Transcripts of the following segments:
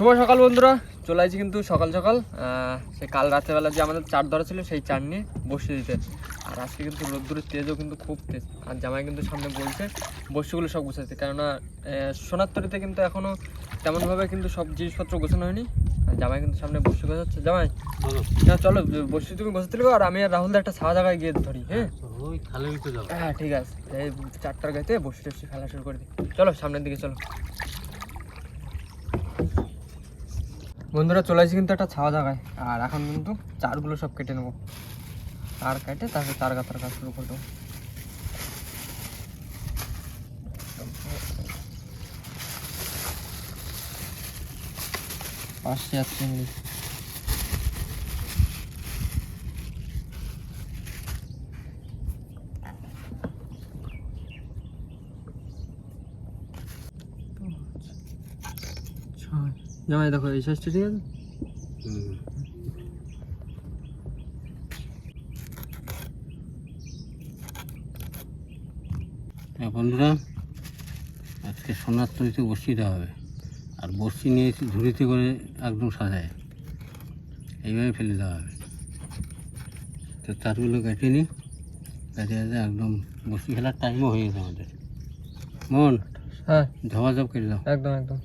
শুভ সকাল বন্ধুরা চলে আসছি কিন্তু সকাল সকাল। সে কাল রাত্রেবেলা যে আমাদের চার ধরা ছিল সেই চার নিয়ে বসে দিতে। আর আজকে কিন্তু রোদ্দুরের তেজও কিন্তু খুব তেজ আর জামাই কিন্তু সামনে বলছে বসিগুলো সব গুছাতে কেননা আহ, সোনারতরিতে কিন্তু এখনও তেমনভাবে কিন্তু সব জিনিসপত্র গোছানো হয়নি। আর জামাই কিন্তু সামনে বসে গোছাচ্ছে। জামাই না চলো বসে তুমি গোছাতে লিখো আর আমি আর রাহুল একটা ছাওয়া জায়গায় গিয়ে ধরি হ্যাঁ? হ্যাঁ ঠিক আছে। এই চারটার গাইতে বসে টসে ফেলা শুরু করে দিই। চলো সামনের দিকে চলো। বন্ধুরা, চলে আসছি কিন্তু একটা ছাওয়া জায়গায়। আর এখন কিন্তু চারগুলো সব কেটে নেব। তার কেটে তারপরে তার গাতার কাজ শুরু করব পাশে আর জামাই দেখো এই সাইজটা ঠিক আছে। বন্ধুরা আজকে সোনার তৈরিতে দেওয়া হবে আর বসি নিয়ে ঝুড়িতে করে একদম সাজায়। এইভাবে ফেলে দেওয়া হবে। তো তারগুলো কেটে নিই কেটে একদম বসি ফেলার টাইমও হয়ে গেছে আমাদের। মন হ্যাঁ। ঝপাঝপ কেটে দাও। একদম একদম।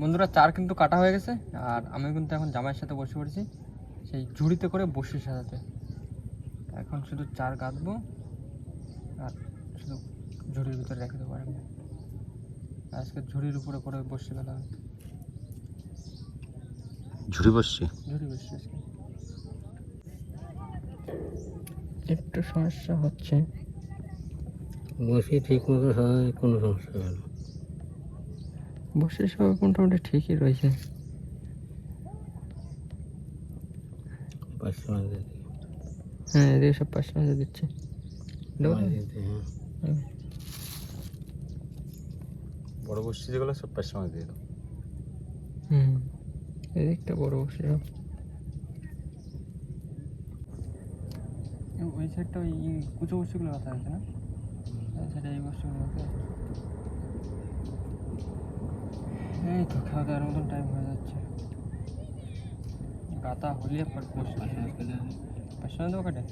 বন্ধুরা, চার কিন্তু কাটা হয়ে গেছে, আর আমি কিন্তু এখন জামাইয়ের সাথে বসে পড়েছি। সেই ঝুড়িতে করে বসে সাজাতে। এখন শুধু চার কাটবো আর শুধু ঝুড়ির ভিতরে রেখে দেবো আর আজকে ঝুড়ির উপরে করে বসে গেলে হবে। ঝুড়ি বসছি। ঝুড়ি বসছে একটু সমস্যা হচ্ছে। বসি ঠিক মতো সাজায় কোনো সমস্যা হবে না। বসে সব মোটামুটি ঠিকই রয়েছে। পাঁচশো হ্যাঁ এদিকে সব পাঁচশো মাঝে দিচ্ছে। দেবো বড় বসছি যেগুলো সব পাঁচশো মাঝে দিয়ে দাও হুম। এদিকটা বড় সব ওই সাইডটা ওই কুচো বস্তুগুলো রাখা আছে না এই সাইডে এই বস্তুগুলো এই তো খাওয়া দাওয়ার মতন টাইম হয়ে যাচ্ছে। গাতা হলিয়ে পর বসে পাঁচশো দেবো কাটে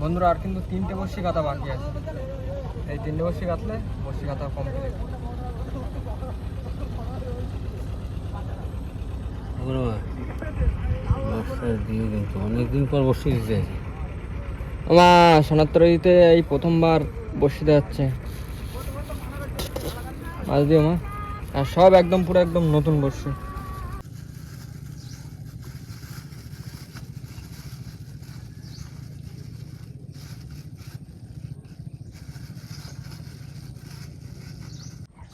বন্ধুরা, আর কিন্তু তিনটে বসি গাতা বাকি আছে। এই তিনটে বসি গাতলে বসি গাতা কমপ্লিট দিয়ে কিন্তু পর বসে দিতে আমার সোনাত্তরীতে এই প্রথমবার বসিতে যাচ্ছে। মাছ দিও মা। আর সব একদম পুরো একদম নতুন বসছে।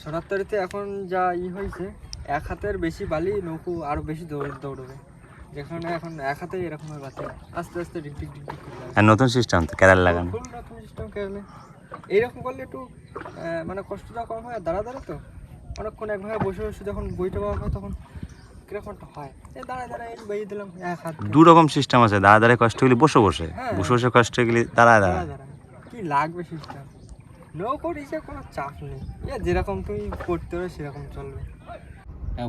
সোনাত্তরীতে এখন যা ই হয়েছে এক হাতের বেশি বালি নৌকো আরও বেশি দৌড় দৌড়বে। যেখানে এখন এক হাতে এরকম বাতে আস্তে আস্তে ডিক ডিক ডিক আর নতুন সিস্টেম তো কেরাল লাগানো। ফুল রকম সিস্টেম করলে। এইরকম করলে একটু মানে কষ্টটা কম হয় দাঁড়া দাঁড়া তো। অনেকক্ষণ একভাবে বসে বসে যখন বইটা পাওয়া হয় তখন হয়। এই দিলাম এক হাত দু রকম সিস্টেম আছে দাঁড়া দাঁড়ায় কষ্ট গেলে বসে বসে। হ্যাঁ। বসে বসে কষ্ট গেলে দাঁড়া দাঁড়া কি লাগবে সিস্টেম নৌকোর হিসেবে কোনো চাপ নেই। যেরকম তুমি করতে হবে সেরকম চলবে।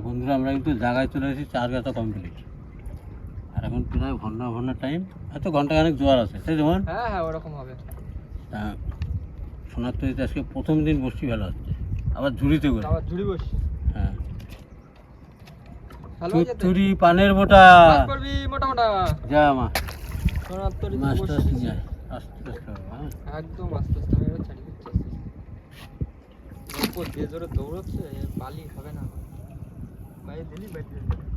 বন্ধুরা আমরা কিন্তু জায়গায় চলে এসেছি চার গাছা কমপ্লিট আর এখন প্রায় ঘণ্টা ঘণ্টা টাইম এত ঘণ্টা খানেক জোয়ার আছে তাই যেমন হ্যাঁ হ্যাঁ ওরকম হবে। তা সোনার তৈরিতে আজকে প্রথম দিন বসছি ভালো হচ্ছে আবার ঝুড়িতে করে। আবার ঝুড়ি বসছি। হ্যাঁ? তুরি পানের বোটা। মোটা মোটা যা মা। মাছটা যায় আস্তে আস্তে হ্যাঁ। একদম আস্তে আস্তে ছাড়ি দৌড়চ্ছে বালি হবে না। বাইরে দিলি বাইরে দিলি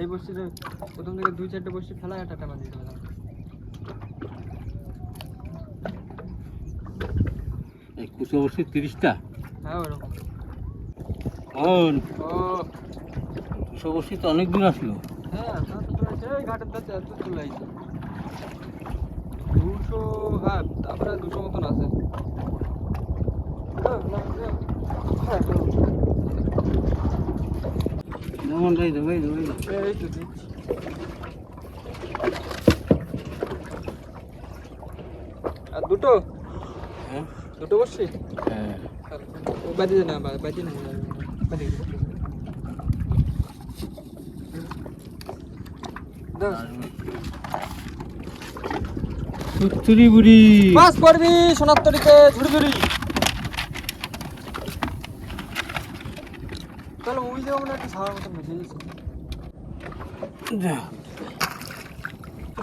এই বসিতে প্রথম থেকে দুই চারটে বসি ফেলা একটা টানা দিতে হবে। এই কুচো বসি তিরিশটা? হ্যাঁ ওরকম। ও। কুচো বসি তো অনেক দূর আসলো। হ্যাঁ সেই ঘাটের ধারে এত চলে আইছে। দুশো হ্যাঁ তারপরে দুশো মতন আছে। হ্যাঁ, না, না, দিচ্ছি। আর দুটো? হ্যাঁ। দুটো বসছি? হ্যাঁ। না বাদি না বাদি দাও সুত্তুরি বুড়ি। মাছ পড়বি সোনার তরিকে ঝুড়ি ঝুড়ি একটা মতন বেঁচে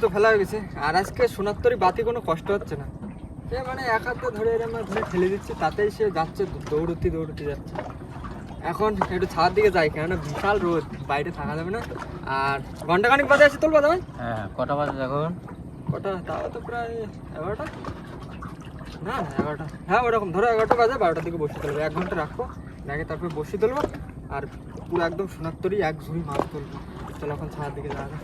তো ফেলা হয়ে গেছে আর আজকে সোনার তরি বাতি কোনো কষ্ট হচ্ছে না সে মানে এক হাতে ধরে এরম ধরে ঠেলে দিচ্ছে তাতেই সে যাচ্ছে দৌড়তে দৌড়তে যাচ্ছে এখন একটু ছাদ দিকে যাই কেননা বিশাল রোদ। বাইরে থাকা যাবে না। আর ঘণ্টা খানিক বাজে আসে তুলবা দাবাই হ্যাঁ? কটা বাজে এখন কটা? তাও তো প্রায় এগারোটা। না না এগারোটা। হ্যাঁ ওরকম। ধরো এগারোটা বাজে বারোটার দিকে বসে তুলবো। এক ঘণ্টা রাখব। রেখে তারপরে বসে তুলবো। আর পুরো একদম সোনার তরি এক ঝুড়ি মাছ তুলবো চলো এখন ছাদের দিকে যাওয়া যাক।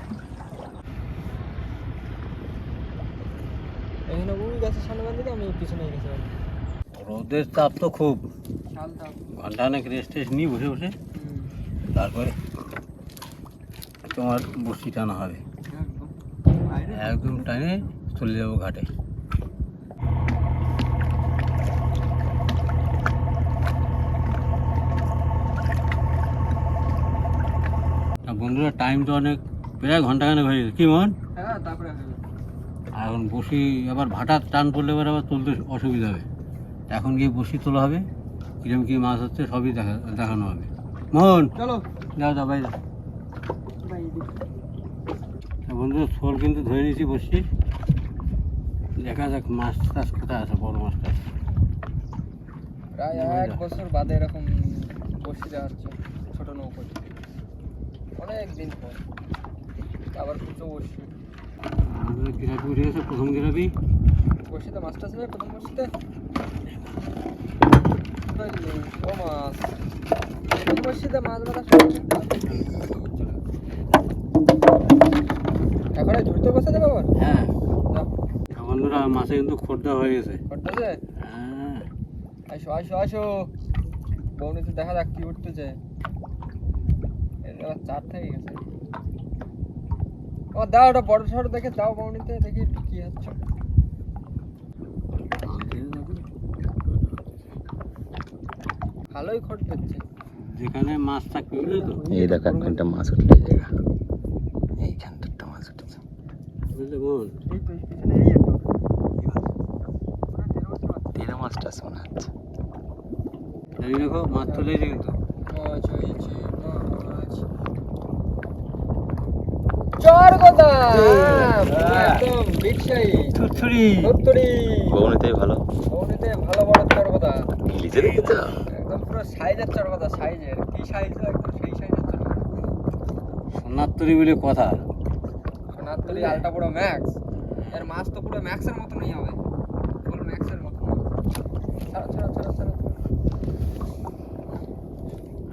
এখানে ওই গাছের সামনে বাঁধি আমি পিছনে গেছি রোদের তাপ তো খুব। ঘণ্টা অনেক রেস্ট টেস্ট নিই বসে বসে। তারপরে তোমার বসি টানা হবে। একদম। টাইমে চলে যাব ঘাটে। বন্ধুরা টাইম তো অনেক প্রায় ঘন্টাখানেক হয়ে গেছে। কি মন? হ্যাঁ তারপরে এখন বসি আবার ভাটার টান পড়লে এবার আবার তুলতে অসুবিধা হবে। এখন গিয়ে বসি তোলা হবে কিরম কি মাছ হচ্ছে সবই দেখা দেখানো হবে। মোহন চলো। যাও যাও বাইরে। বন্ধুরা শোল কিন্তু ধরে নিয়েছি বসছি। দেখা যাক মাছ টাছ কোথায় আছে বড় মাছ টাছ। প্রায় এক বছর বাদে এরকম বসে দেওয়া হচ্ছে ছোট নৌকো অনেক দিন পর। আবার কুচো বসি আমাদের গিরাপি উঠে গেছে প্রথম বসিতে মাছটা ছিল প্রথম বসিতে ও মাছ বসিতে মাছ বাঁধা এখন ঝুড়তে বসে দেবে হ্যাঁ। বন্ধুরা মাছে কিন্তু খোর্দা হয়ে গেছে। হ্যাঁ। আসো আসো আসো বৌনিতে দেখা যাক কি উঠতেছে। এর আবার চার থেকে গেছে। ও দাও ওটা বড় সড় দেখে দাও বৌনিতে দেখি কি হচ্ছে। ভালোই খট পেচ্ছে যেখানে মাছ থাকবে এই দেখো এক ঘণ্টা মাছ উঠলে জায়গা। এইখানটা একটা মাছ উঠেছে। বুঝলে বাচ্চা। তেরো মাছটা মনে হচ্ছে। দেখো মাছ চলেছে কিন্তু। চর কথা একদম বিগ সাইজ ছুটছুরি সত্তরি বউনিতেই ভালো। বৌনিতে ভালো বড় চর কথা ইলিশে দেখেছ একদম পুরো সাইজের চর কথা সাইজের। কি সাইজ একদম সেই সাইজের চর সোনার তরি বলে কথা। সোনার আলটা ম্যাক্স এর মাছ তো পুরো ম্যাক্সের মতনই হবে। ফুল ম্যাক্সের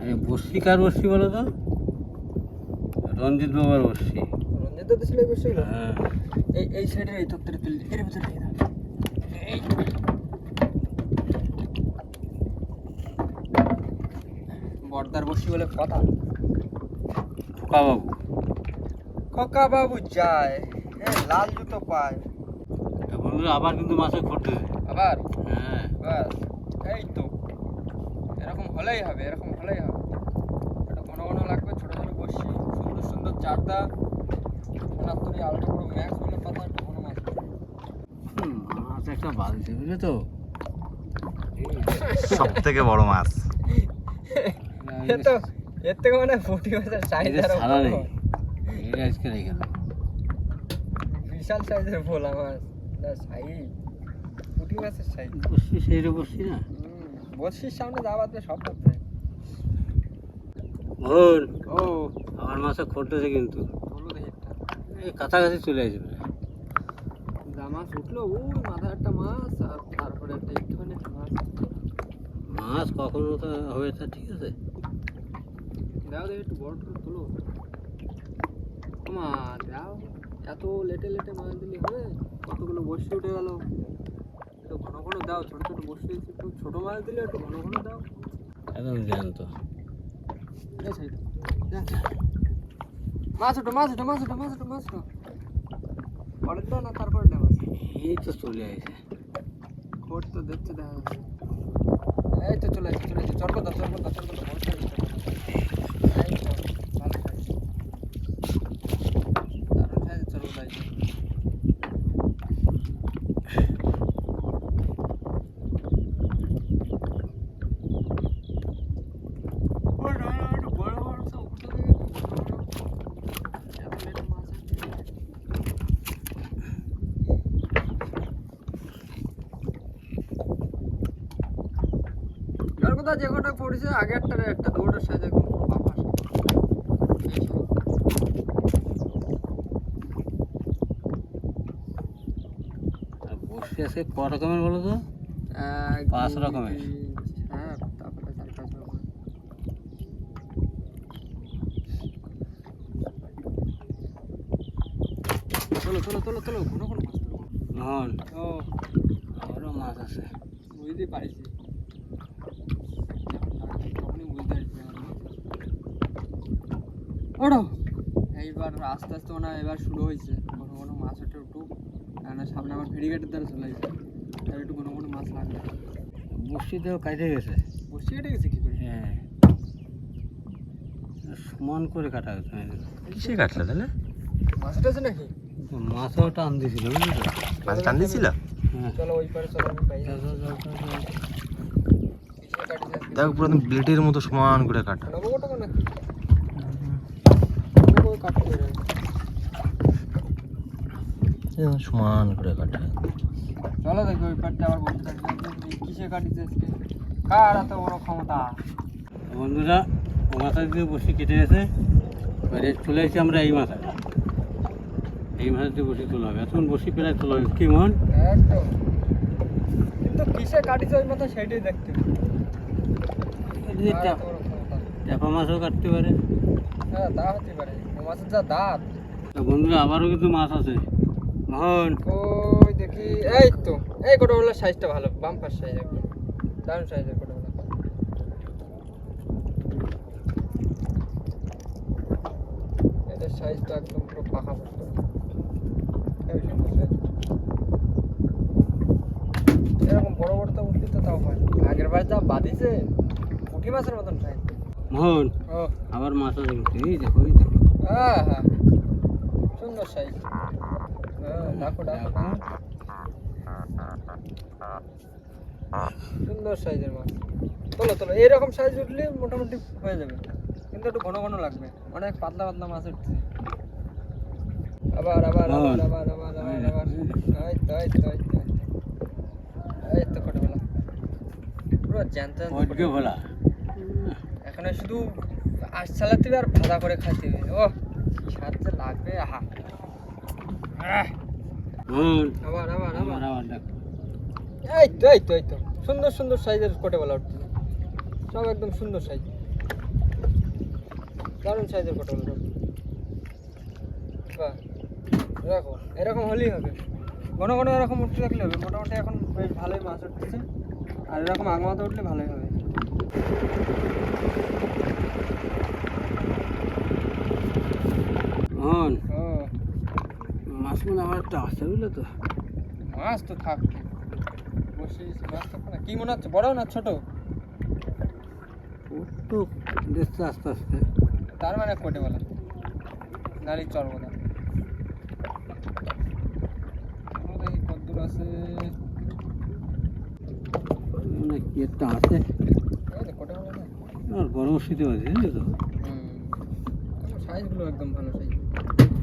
আরে বসছি কার বসছি বলো তো। রঞ্জিত বাবার বসছি রঞ্জিত ছিল এই হ্যাঁ। এই এই সাইডের এই তত্ত্বের তুলি এর ভিতরে এই। বর্দার বসি বলে কথা। খোকা বাবু খোকা বাবু যায়। হ্যাঁ লাল জুতো পায়। বন্ধুরা আবার কিন্তু মাছে খরতে আবার? হ্যাঁ। বাস। এই তো। এরকম হলেই হবে এরকম হলেই হবে একটু ঘন ঘন লাগবে ছোট ছোট বসি সুন্দর সুন্দর চারটা সোনার তরি আলটা পুরো ম্যাক্স বলে কথা একটু ঘন মাছ হুম, মাছ একটা বালছে বুঝলে তো সব থেকে বড় মাছ তো এর থেকে মানে ফুটি মাছের সাইজ আরও নেই। এটা আজকে রেখে দেবো। বিশাল সাইজের ভোলা মাছ। সাইজ পুঁটি মাছের সাইজ বসছি সেই রে বসছি না? বসির সামনে যাওয়া সব করতে। বোন ও। আমার মাছে খরতেছে কিন্তু। এই কাছাকাছি চলে আসবে। মাছ উঠল ও মাথায় একটা মাছ আর তারপরে একটা একটুখানি একটা মাছ মাছ কখনো তো হবে তা ঠিক আছে? দাও দেখি একটু বড় টুকরো তোলো। মা দাও। এত লেটে লেটে মাছ দিলে হবে কতগুলো বসে উঠে গেল। একটু ঘন ঘন দাও ছোট ছোট বসে একটু ছোট মাছ দিলে একটু ঘন ঘন দাও। একদম জ্যান্ত। এই সাইড। মাছ ওঠো মাছ ওঠো মাছ ওঠো মাছ ওঠো মাছ ওঠো। পরের দাও না তারপরে দাও। মাছ এই তো চলে আসে। খোট তো দেখছে দেখা যাচ্ছে। এই তো চলে আসছে চলে আসছে চরক দাও চরক দাও চরক দাও বড় size চরক দাও। এই তো, ভালো size। দারুণ size এর চরক দাও এই যে। ওই না, না, একটু বড় বড় সব উঠে দেখে একটু বড় বড়। এত little মাছ আছে। আর কথা যে কটা পড়েছে আগে একটা দৌড়ের সাথে বসে আছে ক রকমের বলো তো? পাঁচ রকমের। হ্যাঁ তারপরে চার পাঁচ রকমের। চলো চলো চলো চলো কোনো কোনো মাছ ও। মাছ আছে। বুঝতে পারছি তখনই বুঝতে পারছি ওড়ো। এইবার আস্তে আস্তে হয় এবার শুরু হয়েছে। কোনো কোনো মাছ ওঠে উঠুক কেননা সামনে আমার ফেরিঘাটের দ্বারা চলে আসছে তার একটু কোনো কোনো মাছ লাগবে। বসিতেও কাটে গেছে। বসে কেটে গেছে কি করে? হ্যাঁ। সমান করে কাটা গেছে কিসে কাটলা তাহলে? মাছ উঠেছে নাকি? মাছও টান দিয়েছিল বুঝলি মাছ টান দিয়েছিল হ্যাঁ। চলো ওই পারে চলো আমি পাই? দেখো পুরো ব্লেডের মতো সমান করে কাটা। কাটতে হবে। সমান করে কাটা চলো দেখি ওই পারটা আবার বসে কাটিছে কিসে কাটিছে আজকে? কার এত বড় ক্ষমতা? বন্ধুরা ও মাথা দিয়ে বসি কেটে গেছে। এবারে চলে এসেছি আমরা এই মাথায়। এই মাথা দিয়ে বসি তোলা হবে। এখন বসি প্রায় তোলা হবে। কি মন? কিন্তু কিসে কাটিছে ওই মাথা সেটাই দেখতে? চাপা মাছও কাটতে পারে। হ্যাঁ তা হতে পারে। মাছের যা দাঁত। বন্ধুরা আবারও কিন্তু মাছ আছে। মোহন ওই দেখি এই তো এই কোটাগুলোর সাইজটা ভালো বাম্পার সাইজ একদম দারুণ সাইজের কোটাগুলো। এদের সাইজটা একদম পুরো পাকা। এরকম বড় বড় তো উঠলি তো তাও হয় আগের বার যা বাঁধিছে পুঁটি মাছের মতন সাইজ মোহন ও। আবার মাছ আছে এই দেখো এই দেখো। হ্যাঁ হ্যাঁ। সুন্দর সাইজ হ্যাঁ ডাকো ডাকো। ডাকো। সুন্দর সাইজের মাছ। তোলো তোলো। এইরকম সাইজ উঠলে মোটামুটি হয়ে যাবে। কিন্তু একটু ঘন ঘন লাগবে। অনেক পাতলা পাতলা মাছ উঠছে। আবার আবার আবার আবার আবার আবার আবার। এই তো এই তো এই তো এই তো। কটবেলা পুরো এখানে শুধু আশ চালাতে হবে আর ভাজা করে খাইতে হবে। ও যে লাগবে? আহা। আবার আবার আবার। আবার আবার এই তো এই তো এই তো। সুন্দর সুন্দর সাইজের কোটে বলা উঠছে। সব একদম সুন্দর সাইজ। দারুণ সাইজের কোটে বলা বাহ। দেখো এরকম হলেই হবে। ঘন ঘন এরকম উঠতে থাকলে হবে। মোটামুটি এখন বেশ ভালোই মাছ উঠতেছে। আর এরকম আগমাতে উঠলে ভালোই হবে। মোহন ও। মাছ মনে আমার একটা আছে বুঝলে তো? মাছ তো থাকবে। না কি মনে হচ্ছে বড় না ছোট? একটু দেখতে আস্তে আস্তে। তার মানে কোটে বলা। নারী চর্বদা দেখি কদ্দুর আছে। মানে কি একটা আছে? না? আর শীতে আছে বুঝলি তো? সাইজগুলো একদম ভালো সাইজ।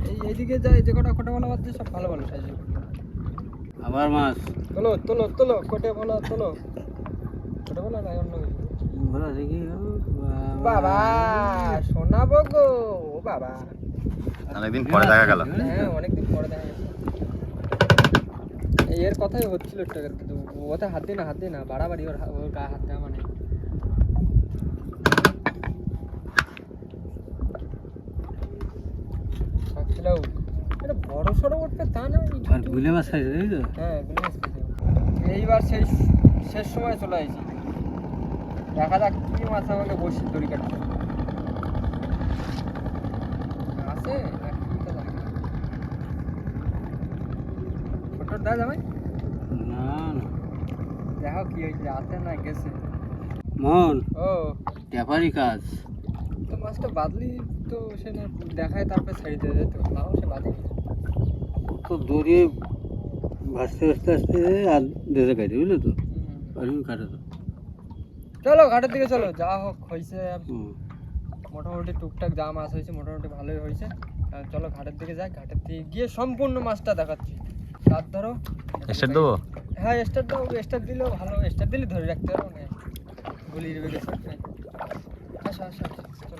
এই এইদিকে যাই যে কটা কোটে বলা বাদ সব ভালো ভালো সাইজ আবার মাছ। তোলো তোলো তোলো কোটে বলা তোলো। কোটে বলা না অন্য দেখি বাবা। শোনাবো গো ও বাবা। অনেকদিন পরে দেখা গেল। হ্যাঁ অনেকদিন পরে দেখা গেছে এই এর কথাই হচ্ছিল একটু কিন্তু ওতে হাত দিয়ে না হাত দিয়ে না বাড়াবাড়ি ওর ওর গায়ে হাত দেওয়া মানে। এটা বড় সড়ো উঠবে তা না আর গুলে মাছ খাইছে তাই তো? হ্যাঁ বিজনেস এইবার সেই শেষ সময় চলে আসি দেখা যাক কি মাছ আমাকে বসি দড়ি কাটতে আছে না। দা জামাই? না না। দেখো কি হয়েছে আছে না গেছে? মন ও। ট্যাপারি কাজ। তো মাছটা বাদলি তো সে না দেখায় তারপরে ছেড়ে দিয়ে যেত তাও সে বাদলি তো দড়িয়ে ভাসতে ভাসতে আসতে আর দেশে কাটে বুঝলে তো? আর কাটে তো? চলো ঘাটের দিকে চলো যা হোক হয়েছে মোটামুটি টুকটাক যা মাছ হয়েছে মোটামুটি ভালোই হয়েছে। আর চলো ঘাটের দিকে যাই ঘাটের দিকে গিয়ে সম্পূর্ণ মাছটা দেখাচ্ছি। তার ধরো। স্টার্ট দেবো? হ্যাঁ স্টার দাও স্টার দিলেও ভালো স্টার দিলে ধরে রাখতে পারব না গুলি রেবে গেছে। আসো আসো আসো, চলো।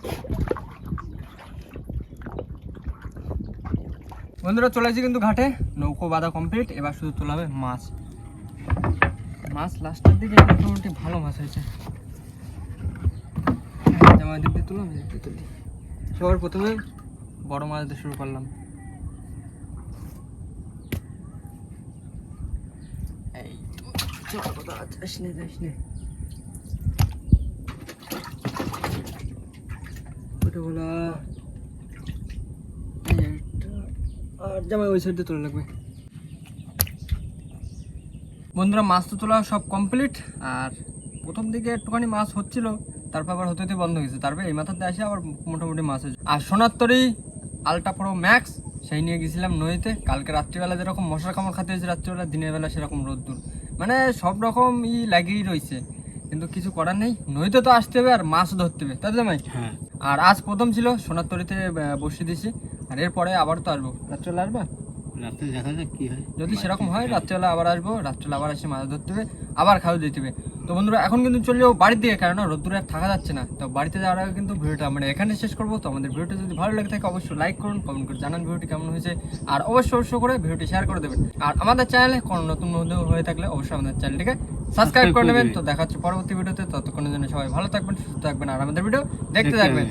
বন্ধুরা, চলে আসছি কিন্তু ঘাটে। নৌকো বাঁধা কমপ্লিট এবার শুধু তোলা হবে মাছ। মাছ লাস্টের দিকে মোটামুটি ভালো মাছ হয়েছে। জামা দিক দিয়ে তুললাম সবার প্রথমে বড় মাছ দিয়ে শুরু করলাম। এই তো কোথাও যাস বলা এই একটা আর জামাই ওই সাইড তোলা লাগবে বন্ধুরা মাছ তো তোলা সব কমপ্লিট আর প্রথম দিকে একটুখানি মাছ হচ্ছিল তারপর আবার হতে হতে বন্ধ হয়েছে তারপর এই মাথাতে আসে আবার মোটামুটি মাছ হয়েছে। আর সোনার তরি আলট্রা প্রো ম্যাক্স সেই নিয়ে গেছিলাম নদীতে। কালকে রাত্রিবেলা যেরকম মশার কামড় খাতে হয়েছে রাত্রিবেলা দিনের বেলা সেরকম রোদ্দুর। মানে সব রকম ই লাগিয়েই রয়েছে কিন্তু কিছু করার নেই। নদীতে তো আসতে হবে আর মাছ ধরতে হবে। তাই তো জামাই? হ্যাঁ। আর আজ প্রথম ছিল সোনার তরিতে বসিয়ে দিয়েছি। আর এরপরে আবার তো আসব। রাত্রিবেলা আসবা? রাত্রে দেখা যাক কি হয়। যদি সেরকম হয় রাত্রেবেলা আবার আসব রাত্রেবেলা আবার এসে মাছ ধরতে হবে আবার খাওয়া দিতে হবে। তো বন্ধুরা এখন কিন্তু চলে যাব বাড়ির দিকে কারণ রোদ্দুরে আর থাকা যাচ্ছে না। তো বাড়িতে যাওয়ার আগে কিন্তু ভিডিওটা মানে এখানে শেষ করব। তো আমাদের ভিডিওটা যদি ভালো লাগে থাকে অবশ্যই লাইক করুন কমেন্ট করে জানান ভিডিওটি কেমন হয়েছে। আর অবশ্যই অবশ্যই করে ভিডিওটি শেয়ার করে দেবেন। আর আমাদের চ্যানেলে কোনো নতুন বন্ধু হয়ে থাকলে অবশ্যই আমাদের চ্যানেলটিকে সাবস্ক্রাইব করে নেবেন। তো দেখা হচ্ছে পরবর্তী ভিডিওতে ততক্ষণের জন্য সবাই ভালো থাকবেন সুস্থ থাকবেন। আর আমাদের ভিডিও দেখতে থাকবেন।